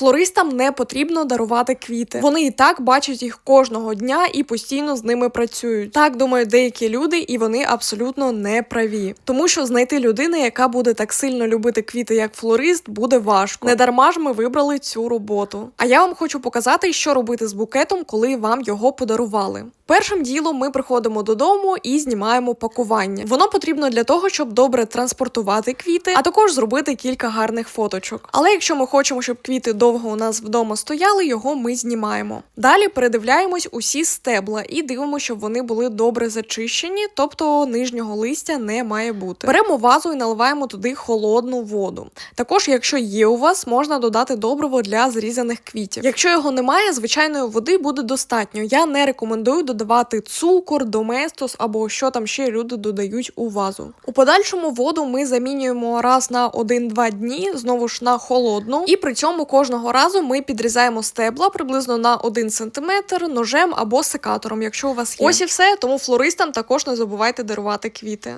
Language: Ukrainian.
Флористам не потрібно дарувати квіти. Вони і так бачать їх кожного дня і постійно з ними працюють. Так думають деякі люди, і вони абсолютно не праві. Тому що знайти людину, яка буде так сильно любити квіти, як флорист, буде важко. Не дарма ж ми вибрали цю роботу. А я вам хочу показати, що робити з букетом, коли вам його подарували. Першим ділом ми приходимо додому і знімаємо пакування. Воно потрібно для того, щоб добре транспортувати квіти, а також зробити кілька гарних фоточок. Але якщо ми хочемо, щоб квіти довго у нас вдома стояли, його ми знімаємо. Далі передивляємось усі стебла і дивимося, щоб вони були добре зачищені, тобто нижнього листя не має бути. Беремо вазу і наливаємо туди холодну воду. Також, якщо є у вас, можна додати добриво для зрізаних квітів. Якщо його немає, звичайної води буде достатньо. Я не рекомендую додавати цукор, доместос або що там ще люди додають у вазу. У подальшому воду ми замінюємо раз на 1-2 дні, знову ж на холодну, і при цьому кожного разу ми підрізаємо стебла приблизно на 1 см ножем або секатором, якщо у вас є. Ось і все. Тому флористам також не забувайте дарувати квіти.